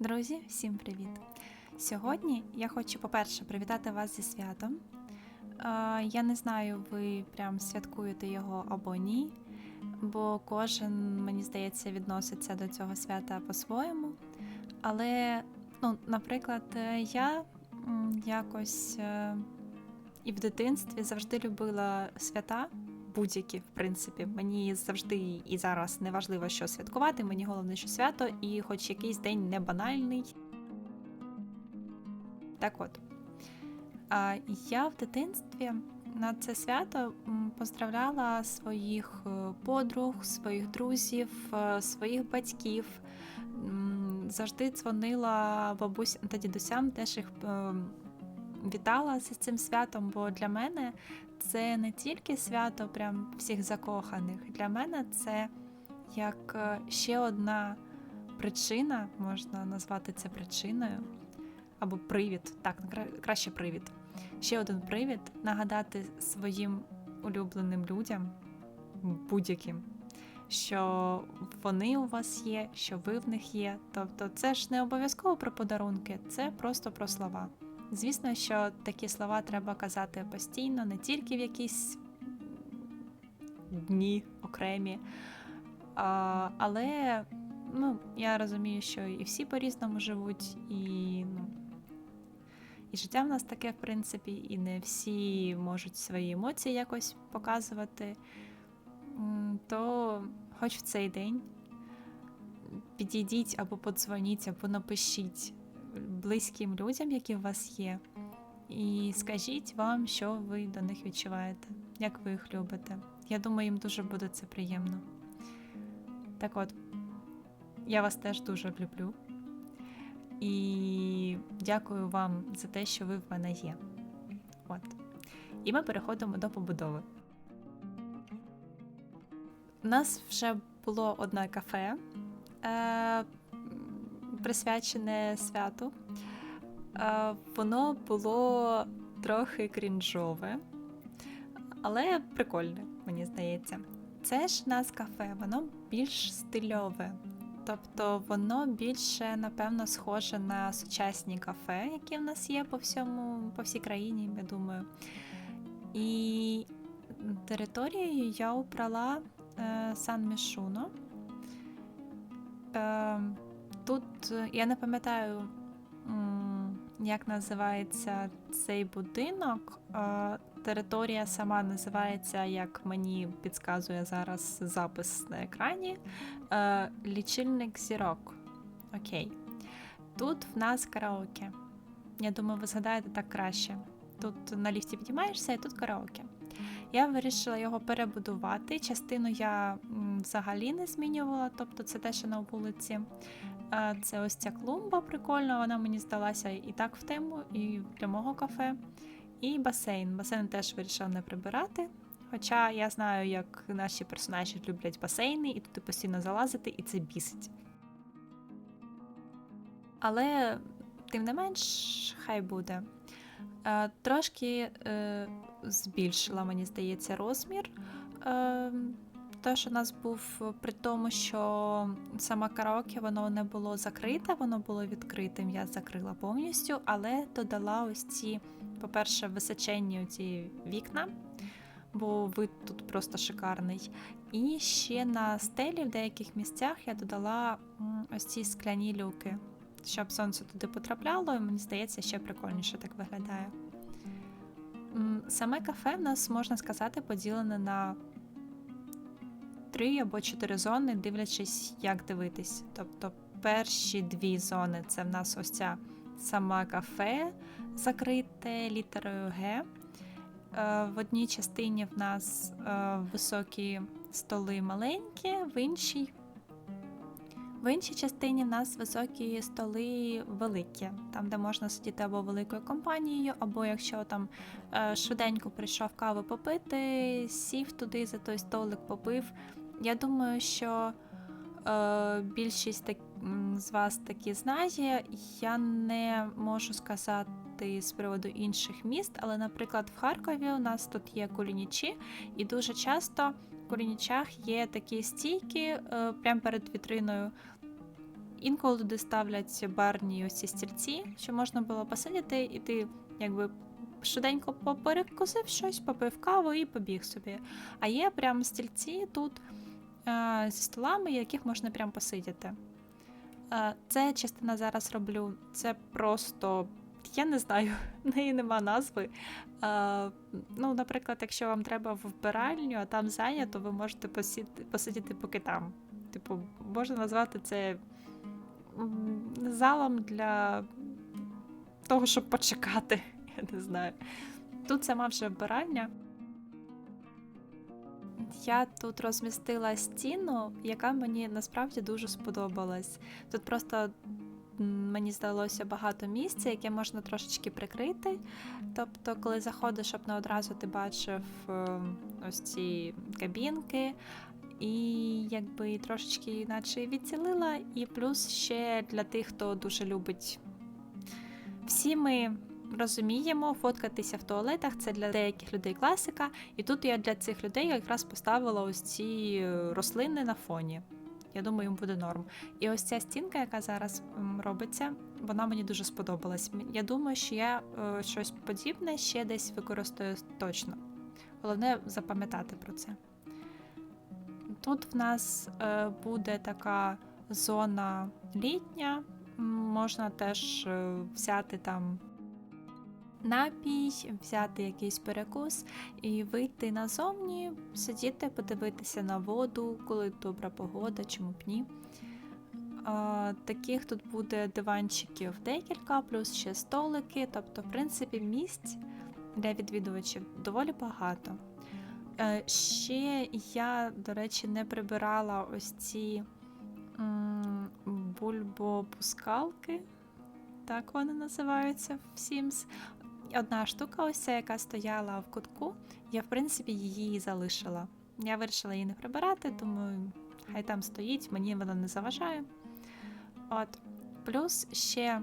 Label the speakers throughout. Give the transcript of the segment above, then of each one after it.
Speaker 1: Друзі, всім привіт! Сьогодні я хочу, по-перше, привітати вас зі святом. Е, Я не знаю, ви прям святкуєте його або ні, бо кожен, мені здається, відноситься до цього свята по-своєму. Але, ну, наприклад, е, я якось е, і в дитинстві завжди любила свята. Будь-які, в принципі, мені завжди і зараз не важливо, що святкувати. Мені головне, що свято, і хоч якийсь день не банальний. Так от. Я в дитинстві на це свято поздравляла своїх е, подруг, своїх друзів, е, своїх батьків. Завжди дзвонила бабусям та дідусям, теж їх е, вітала з цим святом, бо для мене це не тільки свято прям всіх закоханих. Для мене це як е, ще одна причина, можна назвати це причиною, або привід, так, кра- краще привід. Ще один привід нагадати своїм улюбленим людям, будь-яким, що вони у вас є, що ви в них є. Тобто, це ж не обов'язково про подарунки, це просто про слова. Звісно, що такі слова треба казати постійно, не тільки в якісь дні окремі. А, але ну, я розумію, що і всі по-різному живуть, і, ну, і життя в нас таке, в принципі, і не всі можуть свої емоції якось показувати. То хоч в цей день підійдіть або подзвоніть, або напишіть близьким людям, які у вас є, і скажіть вам, що ви до них відчуваєте, як ви їх любите. Я думаю, їм дуже буде це приємно. Так от, я вас теж дуже люблю. І дякую вам за те, що ви в мене є. От. І ми переходимо до побудови. У нас вже було одне кафе, е, присвячене святу. Е, воно було трохи крінжове, але прикольне, мені здається. Це ж нас кафе, воно більш стильове. Тобто воно більше, напевно, схоже на сучасні кафе, які в нас є по всьому, по всій країні, я думаю. І територією я обрала е, Сан Мішуно. Е, тут е, я не пам'ятаю, як називається цей будинок. Територія сама називається, як мені підказує зараз запис на екрані. Е, лічильник зірок. Окей. Тут в нас караоке. Я думаю, ви згадаєте так краще. Тут на ліфті підіймаєшся, і тут караоке. Я вирішила його перебудувати. Частину я взагалі не змінювала, тобто це те, що на вулиці. Е, Це ось ця клумба прикольна, вона мені здалася і так в тему, і для мого кафе. І басейн. Басейн теж вирішила не прибирати. Хоча я знаю, як наші персонажі люблять басейни, і туди постійно залазити, і це бісить. Але, тим не менш, хай буде. Е, трошки е, збільшила, мені здається, розмір. Е, те, що у нас був при тому, що сама караоке воно не було закрите, воно було відкритим. Я закрила повністю, але додала ось ці, по-перше, височенні ці вікна, бо вид тут просто шикарний. І ще на стелі в деяких місцях я додала ось ці скляні люки, щоб сонце туди потрапляло, і мені здається, ще прикольніше так виглядає. Саме кафе в нас, можна сказати, поділене на три або чотири зони, дивлячись, як дивитись. Тобто перші дві зони це в нас ось ця сама кафе, закрите літерою Г. Е, В одній частині в нас е, високі столи маленькі, в іншій. В іншій частині в нас високі столи великі, там, де можна сидіти або великою компанією, або якщо там е, швиденько прийшов кави попити, сів туди за той столик, попив. Я думаю, що е, більшість так, з вас такі знає. Я не можу сказати з приводу інших міст, але, наприклад, в Харкові у нас тут є кулінічі, і дуже часто в кулінічах є такі стійки е, прямо перед вітриною. інколи туди ставлять барні ось ці стільці, що можна було посидіти, і ти якби швиденько поперекусив щось, попив каву і побіг собі. А є прям стільці тут зі столами, яких можна прям посидіти. Е, Це частина зараз роблю. Це просто. Я не знаю, в неї нема назви. Е, ну, наприклад, якщо вам треба в вбиральню, а там зайнято, ви можете посіти, посидіти поки там. Типу, можна назвати це залом для того, щоб почекати. Я не знаю. Тут сама вже вбиральня. Я тут розмістила стіну, яка мені насправді дуже сподобалась. Тут просто мені здалося багато місця, яке можна трошечки прикрити. Тобто, коли заходиш, щоб не одразу ти бачив е, ось ці кабінки, і якби трошечки іначе відцілила. І плюс ще для тих, хто дуже любить. Всі ми розуміємо, фоткатися в туалетах це для деяких людей класика. І тут я для цих людей якраз поставила ось ці е, рослини на фоні. Я думаю, їм буде норм. І ось ця стінка, яка зараз робиться, вона мені дуже сподобалась. Я думаю, що я е, щось подібне ще десь використаю точно. Головне запам'ятати про це. Тут в нас е, буде така зона літня. Можна теж взяти там напій, взяти якийсь перекус і вийти назовні, сидіти, подивитися на воду, коли добра погода, чому б ні. Таких тут буде диванчиків декілька, плюс ще столики. Тобто, в принципі, місць для відвідувачів доволі багато. Е, Ще я, до речі, не прибирала ось ці бульбопускалки, так вони називаються в Sims. Одна штука, ось ця, яка стояла в кутку, я в принципі її залишила. Я вирішила її не прибирати, думаю, хай там стоїть, мені вона не заважає. От. Плюс ще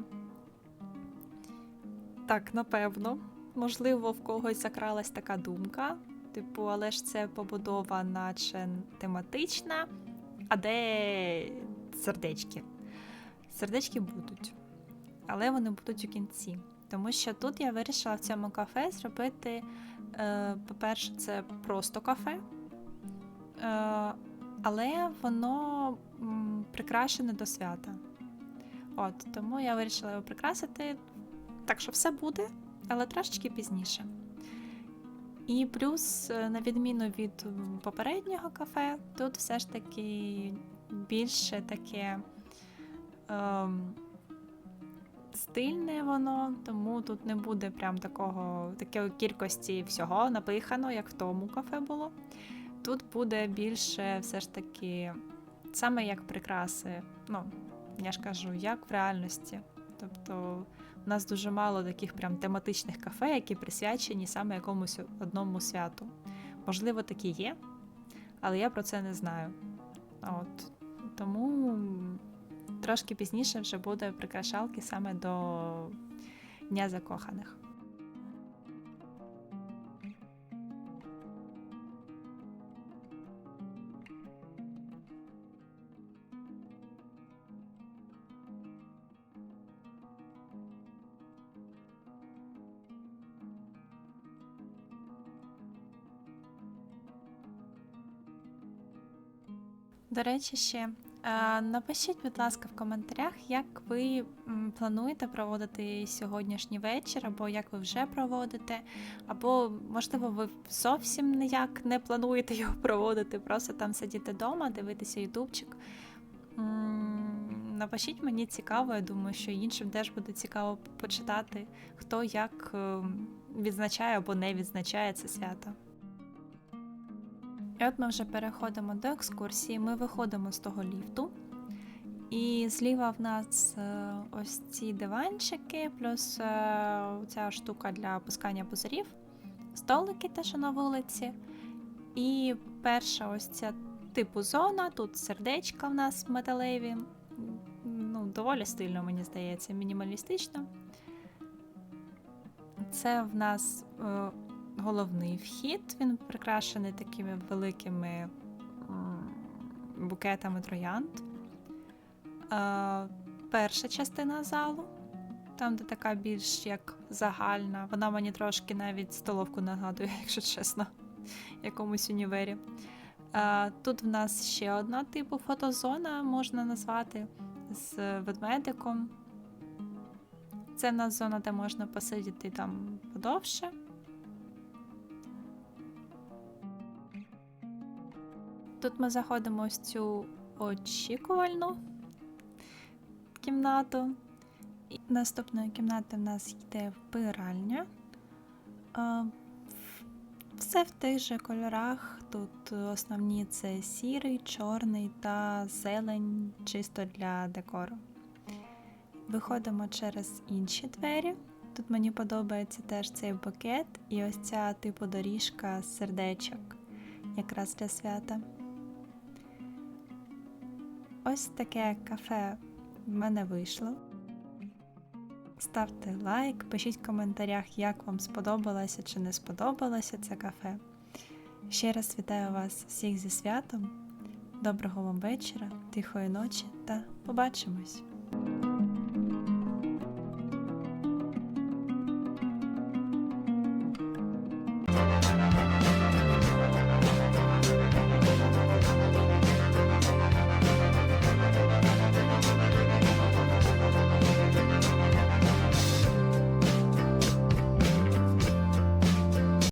Speaker 1: так, напевно, можливо, в когось закралась така думка. Типу, але ж це побудова, наче тематична. А де сердечки? Сердечки будуть, але вони будуть у кінці. Тому що тут я вирішила в цьому кафе зробити, е, по-перше, це просто кафе, е, але воно прикрашене до свята. От, тому я вирішила його прикрасити. Так що все буде, але трошечки пізніше. І плюс, е, на відміну від попереднього кафе, тут все ж таки більше таке. Ем, стильне воно, тому тут не буде прям такого такої кількості всього напихано, як в тому кафе було. Тут буде більше все ж таки саме як прикраси. Ну, я ж кажу, як в реальності. Тобто у нас дуже мало таких прям тематичних кафе, які присвячені саме якомусь одному святу. Можливо, такі є, але я про це не знаю. От. Тому трошки пізніше вже буде прикрашалки саме до Дня закоханих. До речі, ще напишіть, будь ласка, в коментарях, як ви плануєте проводити сьогоднішній вечір, або як ви вже проводите, або, можливо, ви зовсім ніяк не плануєте його проводити, просто там сидіти вдома, дивитися ютубчик. Напишіть, мені цікаво, я думаю, що іншим теж буде цікаво почитати, хто як е, відзначає або не відзначає це свято. І от ми вже переходимо до екскурсії. Ми виходимо з того ліфту. І зліва в нас е, ось ці диванчики, плюс е, ця штука для опускання пузирів, столики теж на вулиці. І перша ось ця типу зона. Тут сердечка в нас металеві. Ну, доволі стильно, мені здається, мінімалістично. Це в нас е, головний вхід. Він прикрашений такими великими букетами троянд. е, перша частина залу, там, де така більш як загальна. Вона мені трошки навіть столовку нагадує, якщо чесно, якомусь універі. Е, тут в нас ще одна типу фотозона, можна назвати, з ведмедиком. Це в нас зона, де можна посидіти там подовше. Тут ми заходимо ось цю очікувальну кімнату. І наступної кімнати в нас йде вбиральня. Все в тих же кольорах. Тут основні це сірий, чорний та зелень, чисто для декору. Виходимо через інші двері. Тут мені подобається теж цей букет і ось ця типу доріжка з сердечок, якраз для свята. Ось таке кафе в мене вийшло. Ставте лайк, пишіть в коментарях, як вам сподобалося чи не сподобалося це кафе. Ще раз вітаю вас всіх зі святом. Доброго вам вечора, тихої ночі та побачимось!